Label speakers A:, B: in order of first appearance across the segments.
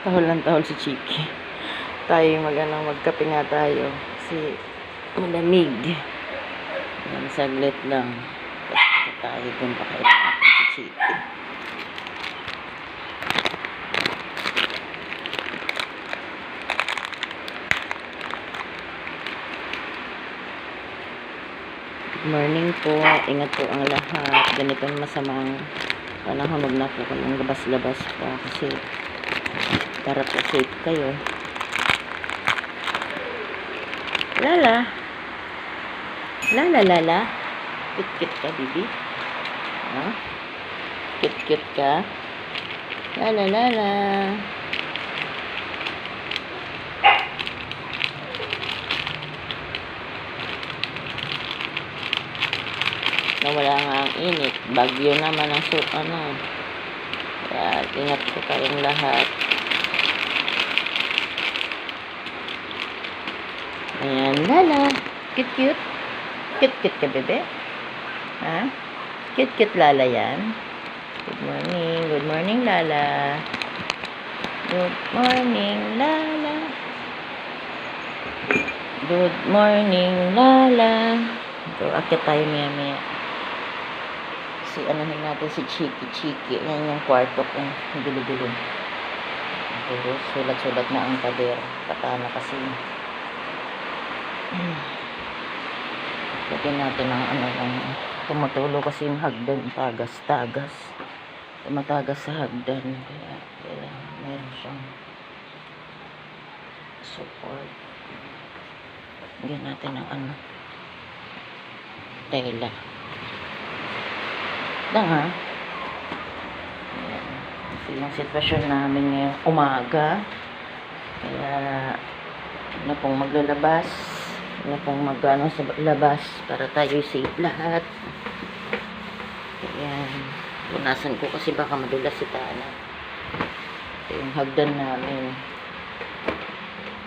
A: Tahol ng tahol si Chiki. Tayo mag magkape nga tayo. Kasi malamig. Yan, saglit lang. Tapos tayo dun pakain natin si Chiki. Good morning po. Ingat po ang lahat. Ganitong masamang panahon. Huwag na po kayong labas-labas pa kasi para po safe kayo. Lala. Lala, lala. Kit-kit ka, bibi. Ha? Kit-kit ka. Lala, lala. Nawala nga ang init. Bagyo naman ang so, ano. Kaya ingat po kayong lahat. Ayan, Lala. Cute, cute. Cute, cute ka, bebe. Ha? Cute, cute, Lala yan. Good morning. Good morning, Lala. Good morning, Lala. Good morning, Lala. Ito, akit tayo maya maya. Si, anuhin natin si Chiki Chiki. Yan yung kwarto ko. Gulo-gulo. Puro sulat-sulat na ang pader. Patana kasi. Lagyan natin ng ano lang. Tumutulo kasi yung hagdan. Tagas-tagas. Tumatagas sa hagdan. Kaya, kaya meron siyang support. Lagyan natin ng ano. Tela. Lang ha. Ayan. Ito yung sitwasyon namin ngayong umaga. Kaya, na pong maglalabas. Na pong mag-ano sa labas para tayo safe lahat. Ayan. Punasan ko kasi baka madulas si Tana. Ito yung hagdan namin.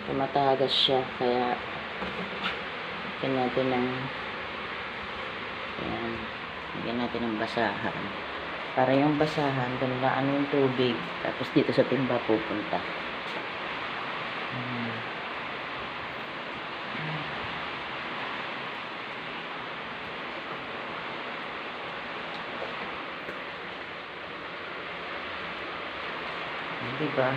A: Tumatagas siya. Kaya, Lagyan natin ng ayan, lagyan natin ng basahan. Para yung basahan, ganun yung tubig. Tapos dito sa timba pupunta. Diba?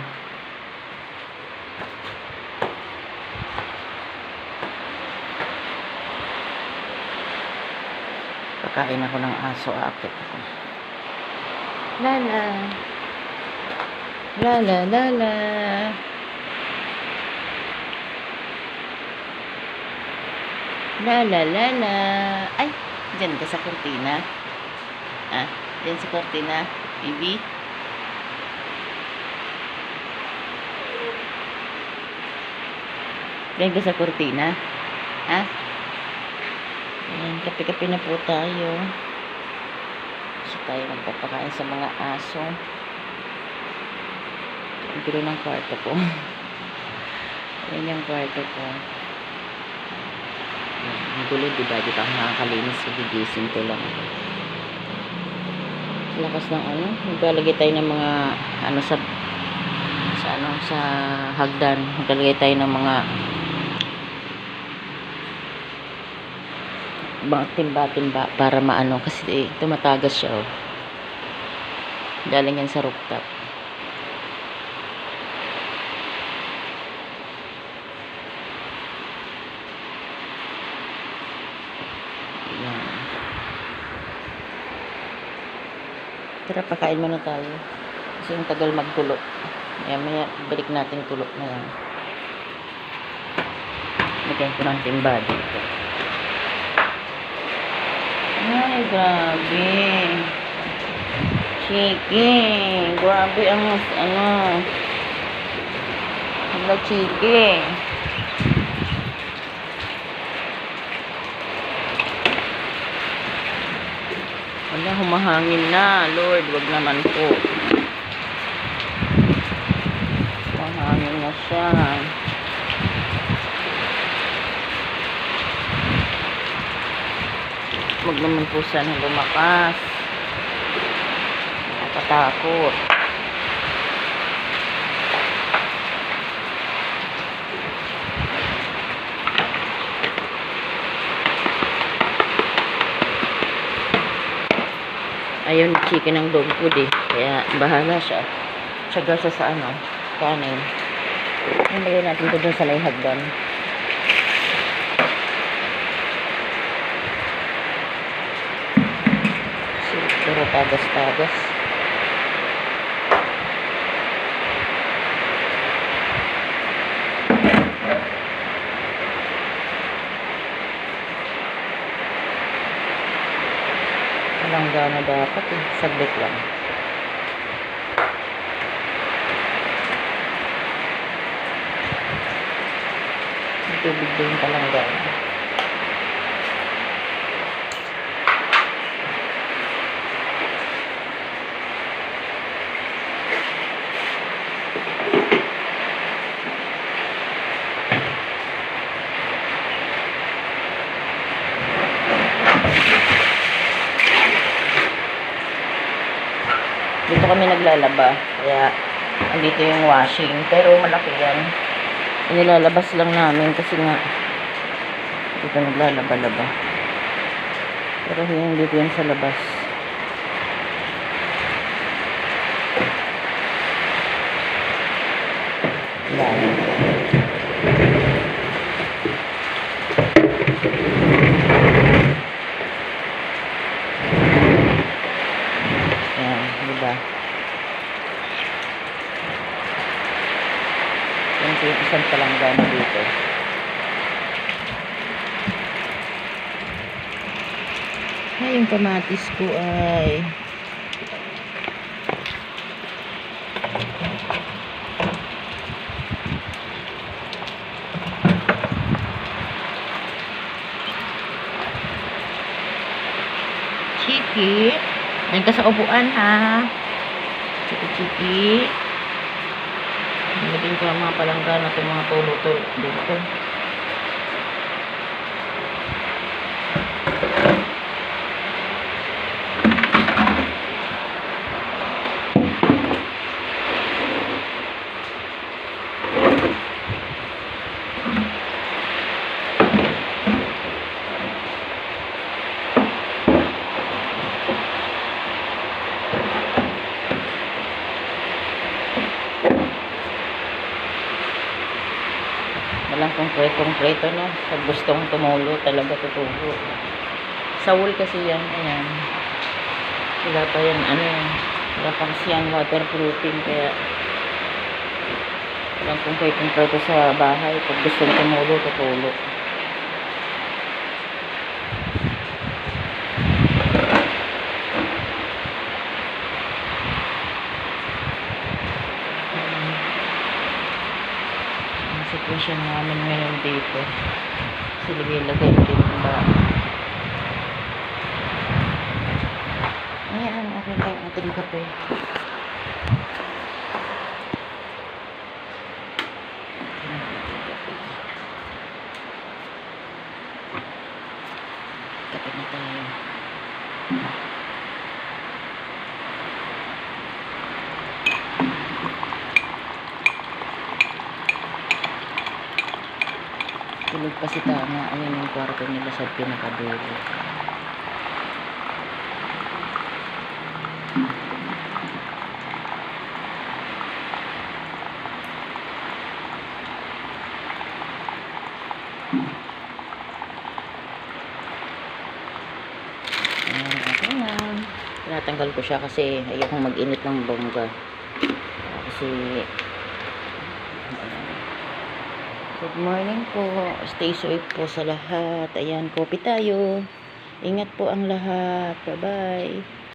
A: Pakain ako ng aso, aakit ako. Lala. Lala, lala. Lala, lala. Ay, dyan ka sa kortina. Ah, dyan sa kortina. Bibi. Dyan ka sa kortina. Ha? Ayan, kape-kape na po tayo. Kasi tayo magpapakain sa mga aso. Ang gulo ng kwarto ko. Ayan yung kwarto ko. Ang gulo, diba? Di pa ako nakakalinis. Gigising ko lang. Lakas ng ano. Maglalagay tayo ng mga ano sa sa ano sa hagdan. Maglalagay tayo ng mga timba-timba para maano kasi eh, tumatagas siya oh. Galing yan sa rooftop. Yan. Tara, pakain muna tayo. Kasi yung tagal magkulo. Maya, maya, balik natin kulo na yan. Lagyan ko ng timba dito. Ay, grabe. Chiki. Grabe ang ano. Hello, Chiki. Wala, humahangin na. Lord, wag naman po. Humahangin na siya. Huwag naman po sana lumakas. Nakatakot. Ayun, chicken ang dog food eh. Kaya bahala siya. Tsaga siya sa ano, kanin. Nilagay natin ito dun sa may hagdan. Puro tagas-tagas. Walang gana dapat eh. Saglit lang. May tubig din palang gana. Dito kami naglalaba. Kaya, andito yung washing. Pero malaki yan. Nilalabas lang namin kasi nga, dito naglalaba-laba. Pero yung dito yan sa labas. Yan. Yan, di ba? Yan po yung isang palanggana dito. Ay, yung kamatis ko ay... Chiki. Ayun ka sa upuan, ha? Chiki-chiki. Nilagyan ko ang mga palanggana at mga tulo-tulo dito. Konkret-konkreto, no? Pag gustong tumulo, talaga tutulo. Sawul kasi yan, ayan. Wala pa yan, ano yan. Wala pa kasi yan waterproofing, kaya walang konkret-konkreto sa bahay. Pag gustong tumulo, tutulo. ang sitwasyon namin ngayon dito. Silagay-lagay din ang ba. Ayan, okay lang ating kape. Kape na tayo. Si Tama. Ayun yung kwarto nila sa pinakadulo. Ayan, okay na. Tinatanggal ko siya kasi ayokong mag-init ng bongga. Kasi Good morning po. Stay safe po sa lahat. Ayan, kopi tayo. Ingat po ang lahat. Bye-bye.